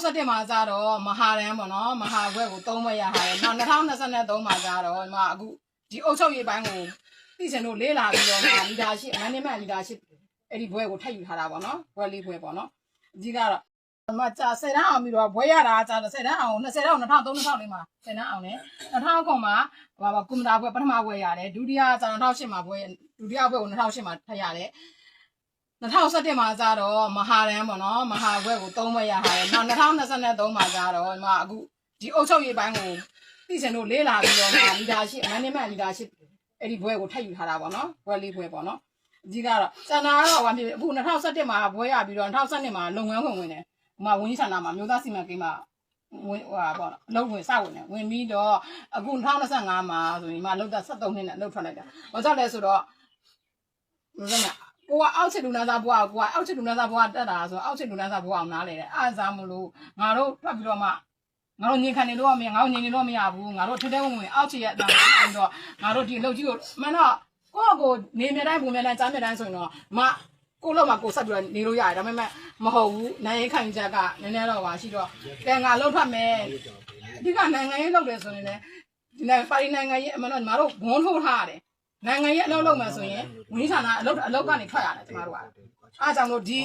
2021မှာကြတော့မဟာရန်ပေါ့နော်မဟာဘွဲကိုသုံးဘွဲရဟာတယ်နောက်2023မှာကြတော့ဒီမှာအခုဒီအုပ်ချုပ်ရေးပိုင်းကိုသိစင်တို့လေးလာပြီးတော့မှလီဒါရှစ်မန်နေမန်လီဒါရှစ်အဲ့ဒီဘွဲကိုထပ်ယူထားတာပေါ့နော်ဘွဲလေးဘွဲပေါ့နော်အကြီးကတော့ဒီမှာကြာ10တန်းအောင်ပြီးတော့ဘွဲရတာကြာ10တန်းအောင်20တန်းအောင်2003 2004လေးမှာ10တန်းအောင်နဲ့2000ခုမှာဟိုပါကွန်ပျူတာဘွဲပထမဘွဲရတယ်ဒုတိယကြာ2008မှာဘွဲဒုတိယဘွဲကို2008မှာထပ်ရတယ် 2017မှာကြတော့မဟာရန်ပေါ့နော်မဟာဘွဲကိုသုံးဘွဲရဟာတယ်နောက်2023မှာကြတော့ဒီမှာအခုဒီအုပ်ချုပ်ရေးပိုင်းကိုသိစင်တို့လေးလာပြီးတော့မှလီဒါရှစ်မန်နေမန်လီဒါရှစ်အဲ့ဒီဘွဲကိုထပ်ယူထားတာပေါ့နော်ဘွဲလေးဘွဲပေါ့နော်အကြီးကတော့စန္ဒာကတော့ဟိုဖြစ်အခု2017မှာဘွဲရပြီးတော့2012မှာလုပ်ငန်းဝင်ဝင်တယ်ဟိုမှာဝင်းကြီးဆန္ဒမှာမျိုးသားစီမံကိန်းမှာဝင်ဟိုပါပေါ့အလုပ်ဝင်စဝင်တယ်ဝင်ပြီးတော့အခု2025မှာဆိုရင်ဒီမှာလောက်တာ73နှစ်နဲ့အလုပ်ထွက်လိုက်တာဘာကြောင့်လဲဆိုတော့ဘယ်လိုလဲ ကိုကအောက်ချစ်လူနာသားဘွားကိုကအောက်ချစ်လူနာသားဘွားတက်တာဆိုတော့အောက်ချစ်လူနာသားဘွားအောင်နားလေတယ်အားစားမလို့ငါတို့ထွက်ပြီးတော့မှငါတို့ညင်ခံနေလို့မရငါတို့ညင်နေလို့မရဘူးငါတို့ထဲထဲဝင်ဝင်အောက်ချစ်ရဲ့အတန်ပြီးတော့ငါတို့ဒီအလုပ်ကြီးကိုမှန်တော့ကိုယ့်ကိုနေမြတိုင်းပုံမြတိုင်းကြားမြတိုင်းဆိုရင်တော့မကိုလို့မှကိုဆက်ပြီးတော့နေလို့ရတယ်ဒါပေမဲ့မဟုတ်ဘူးနိုင်ရင်ခံချက်ကနည်းနည်းတော့ပါရှိတော့ကဲငါလှုပ်ထွက်မယ်အဓိကနိုင်ငံရေးလုပ်တယ်ဆိုရင်လည်းဒီနိုင်ပါရီနိုင်ငံရေးအမှန်တော့ညီမတို့ဘုံထုတ်ထားရတယ် နိုင်ငံရေးအလုပ်လုပ်မယ်ဆိုရင်ဝင်းဌာနအလုပ်အလုပ်ကနေထွက်ရတယ်ကျမတို့ကအားကြောင့်လို့ဒီ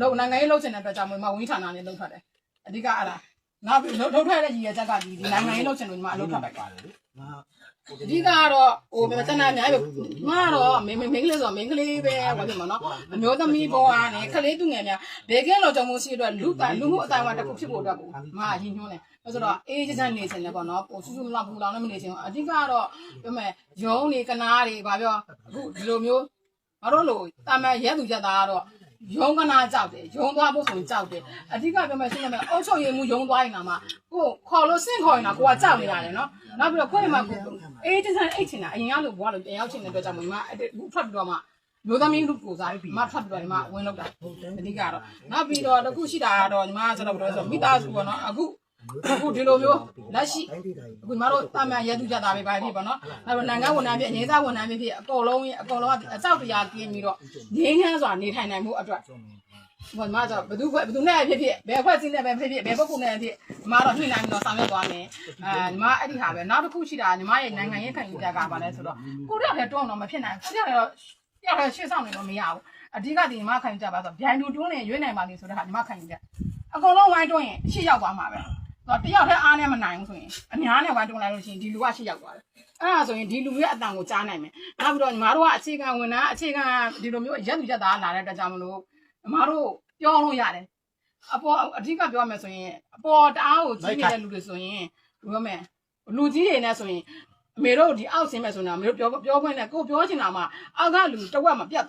လုံနိုင်ငံရေးလုပ်ချင်တဲ့အတွက်ကြောင့်မမဝင်းဌာနနဲ့လုပ်ထွက်တယ်အဓိကအဲ့ဒါ နောက်ပြီးလှုပ်ထွက်တဲ့ကြီးရဲ့ချက်ကဒီဒီနိုင်ငံရေးလုပ်ချင်လို့ညီမအလုပ်ထွက်လိုက်ပါတယ်အဓိကကတော့ဟိုပြဿနာအများကြီးပဲငါကတော့မင်းမင်းကလေးဆိုမင်းကလေးပဲဘာဖြစ်မှာနော်အမျိုးသမီးဘဝနဲ့ကလေးသူငယ်များဘယ်ကင်းလို့ကြောင့်မို့ရှိအတွက်လူတန်လူမှုအတိုင်းအဝတစ်ခုဖြစ်ဖို့အတွက်ကိုငါအရင်ညွှန်းတယ်အဲဆိုတော့အေးချမ်းချမ်းနေချင်တယ်ပေါ့နော်ပိုဆူဆူမလောက်ဘူးလောက်လည်းမနေချင်ဘူးအဓိကတော့ပြောမယ်ရုံးနေကနားတွေဘာပြောအခုဒီလိုမျိုးငါတို့လိုတာမန်ရဲသူရက်သားကတော့ ယုံကနာကြောက်တယ်ယုံသွားဖို့ဆိုရင်ကြောက်တယ်အဓိကပြောမယ်ရှင်းရမယ်အုတ်ချုပ်ရည်မှုယုံသွားရင်တော့မှကိုခေါ်လို့စင့်ခေါ်ရင်တော့ကိုကကြောက်နေရတယ်နော်နောက်ပြီးတော့ခွင့်မှာကိုအေးတဆန်အိတ်ချင်တာအရင်ကလိုဘွားလိုပြန်ရောက်ချင်တဲ့အတွက်ကြောင့်မမအခုထွက်ပြီးတော့မှမျိုးသမီးလူကိုစားပြီးမထွက်ပြီးတော့ဒီမှာဝင်လောက်တာအဓိကတော့နောက်ပြီးတော့တခုရှိတာကတော့ညီမကကျွန်တော်ပြောဆိုမိသားစုပေါ့နော်အခု အခုဒီလိုမျိုးလက်ရှိအခုညီမတို့တာမန်ရဲသူကြတာပဲပါဖြစ်ပေါ့နော်နောက်တော့နိုင်ငံဝန်ထမ်းဖြစ်အငြိမ်းစားဝန်ထမ်းဖြစ်အကုန်လုံးအကုန်လုံးကအကြောက်တရားကင်းပြီးတော့ငြိမ်းချမ်းစွာနေထိုင်နိုင်မှုအတွက်ဟိုမှာဆိုဘယ်သူဘယ်သူနဲ့ဖြစ်ဖြစ်ဘယ်ဖွဲ့စည်းနဲ့ပဲဖြစ်ဖြစ်ဘယ်ပုဂ္ဂိုလ်နဲ့ဖြစ်ညီမတော့ညှိနှိုင်းပြီးတော့ဆောင်ရွက်သွားမယ်အဲညီမအဲ့ဒီဟာပဲနောက်တစ်ခုရှိတာညီမရဲ့နိုင်ငံရေးခံယူကြတာပါလဲဆိုတော့ကိုတော့လည်းတွန်းတော့မဖြစ်နိုင်ဘူးကိုတော့လည်းရရရှေ့ဆောင်နေတော့မရဘူးအဓိကဒီညီမခံယူကြပါဆိုဗျိုင်တူတွန်းနေရွေးနိုင်ပါလေဆိုတဲ့ဟာညီမခံယူကြအကုန်လုံးဝိုင်းတွန်းရင်ရှေ့ရောက်သွားမှာပဲ တော့တယောက်တည်းအားနဲ့မနိုင်ဘူးဆိုရင်အများနဲ့ဝိုင်းတွန်းလိုက်လို့ရှိရင်ဒီလူကရှေ့ရောက်သွားတယ်အဲ့ဒါဆိုရင်ဒီလူရဲ့အတန်ကိုကြားနိုင်မယ်နောက်ပြီးတော့ညီမတို့ကအခြေခံဝန်ထမ်းအခြေခံဒီလိုမျိုးရက်သူရက်သားလာတဲ့အတွက်ကြောင့်မလို့ညီမတို့ပြောလို့ရတယ်အပေါ်အဓိကပြောရမယ်ဆိုရင်အပေါ်တအားကိုကြီးနေတဲ့လူတွေဆိုရင်ပြောမယ်လူကြီးတွေနဲ့ဆိုရင်အမေတို့ဒီအောက်ဆင်းမဲ့ဆိုရင်အမေတို့ပြောပြောခွင့်နဲ့ကိုပြောချင်တာမှအောက်ကလူတဝက်မပြတ်